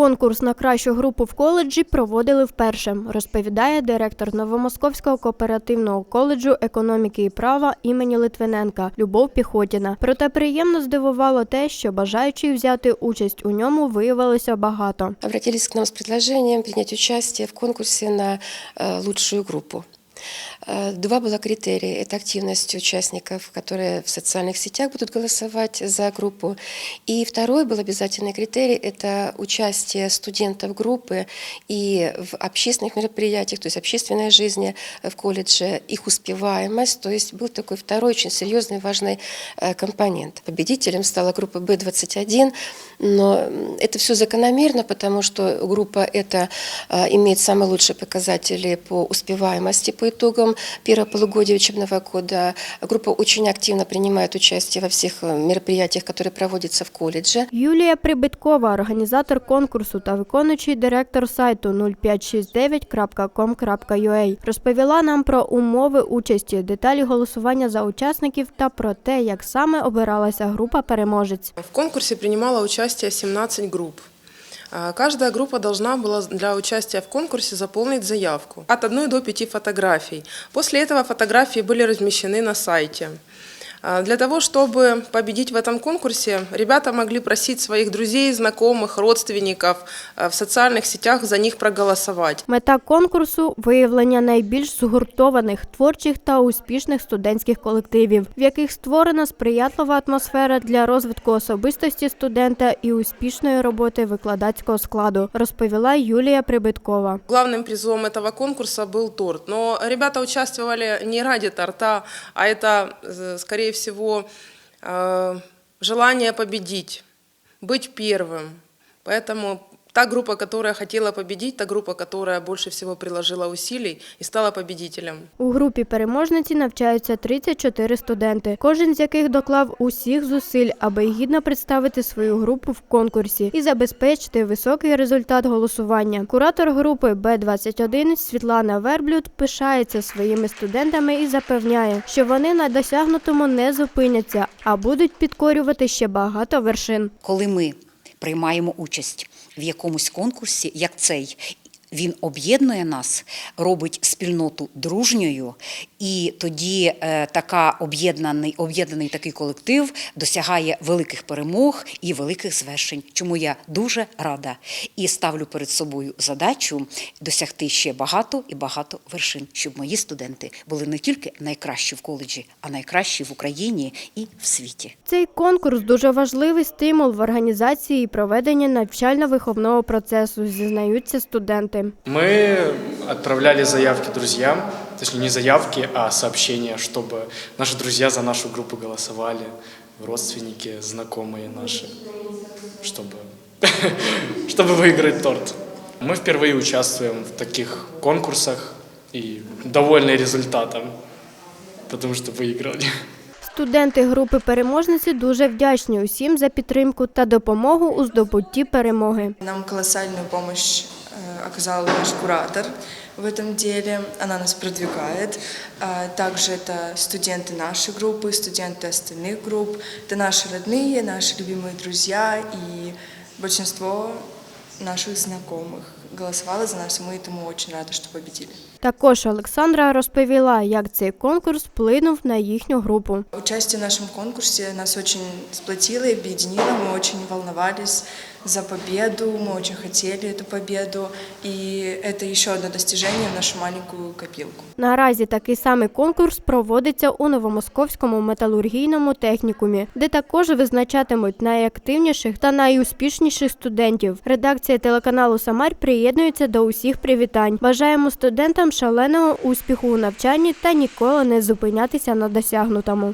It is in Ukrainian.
конкурс на кращу групу в коледжі проводили вперше, розповідає директор Новомосковського кооперативного коледжу економіки і права імені Литвиненка Любов Піхотіна. Проте приємно здивувало те, що бажаючи взяти участь у ньому виявилося багато. обратились к нам с предложением принять участие в конкурсе на лучшую группу. Э, Два было критерия. Это активность участников, которые в социальных сетях будут голосовать за группу. И второй был обязательный критерий – это участие студентов группы и в общественных мероприятиях, то есть общественной жизни в колледже, их успеваемость. То есть был такой второй очень серьезный, важный э, компонент. Победителем стала группа Б-21, но это все закономерно, потому что группа эта э, имеет самые лучшие показатели по успеваемости по итогам первого полугодия учебного года. Группа очень активно принимает участие во всех э, мероприятиях, которые проводятся в колледже. Юлія Прибиткова, організатор конкурсу та виконуючий директор сайту 0569.com.ua, розповіла нам про умови участі, деталі голосування за учасників та про те, як саме обиралася група переможець. В конкурсе принимало участие 17 групп. А, Каждая группа должна была для участия в конкурсе заполнить заявку от 1 до 5 фотографий. После этого фотографии были размещены на сайте. А, Для того, чтобы победить в этом конкурсе, ребята могли просить своих друзей, знакомых, родственников а, в социальных сетях за них проголосовать. Мета конкурсу виявлення найбільш згуртованих, творчих та успішних студентських колективів, в яких створена сприятлива атмосфера для розвитку особистості студента і успішної роботи викладацького складу, розповіла Юлія Прибиткова. Главным призом этого конкурса был торт. Но ребята участвовали не ради торта, а это, э, скорее всего, э, желание победить, быть первым. Поэтому та группа, которая хотела победить, та группа, которая больше всего приложила усилий и стала победителем. У групі переможниці навчаються 34 студенти, кожен з яких доклав усіх зусиль, аби гідно представити свою групу в конкурсі і забезпечити високий результат голосування. Куратор групи Б-21 Світлана Верблюд пишається своїми студентами і запевняє, що вони на досягнутому не зупиняться, а будуть підкорювати ще багато вершин. коли ми приймаємо участь в якомусь конкурсі, як цей. Він об'єднує нас, робить спільноту дружньою, і тоді е, така об'єднаний, об'єднаний такий колектив досягає великих перемог і великих звершень. Чому я дуже рада і ставлю перед собою задачу досягти ще багато і багато вершин, щоб мої студенти були не тільки найкращі в коледжі, а найкращі в Україні і в світі. Цей конкурс дуже важливий стимул в організації і проведенні навчально-виховного процесу, зізнаються студенти Мы отправляли заявки друзьям, точнее не заявки, а сообщения, чтобы наши друзья за нашу группу голосовали, родственники, знакомые наши, чтобы, чтобы выиграть торт. Мы впервые участвуем в таких конкурсах и довольны результатом, потому что выиграли. Студенти групи переможниці дуже вдячні усім за підтримку та допомогу у здобутті перемоги. Нам колоссальную помощь э, оказал наш куратор в этом деле. Она нас продвигает. А Также это студенты нашей группы, студенты остальных групп. Это наши родные, наши любимые друзья и большинство наших знакомых голосовало за нас, и мы этому очень рады, что победили. Також Олександра розповіла, як цей конкурс вплинув на їхню групу. Участие в нашем конкурсе нас очень сплотило и объединило. Мы очень волновались за победу, мы очень хотели эту победу. И это еще одно достижение в нашу маленькую копилку. Наразі такий самий конкурс проводиться у Новомосковському металургійному технікумі, де також визначатимуть найактивніших та найуспішніших студентів. Редакція телеканалу Самар приєднується до усіх привітань. Бажаємо студентам шаленого успіху у навчанні та ніколи не зупинятися на досягнутому.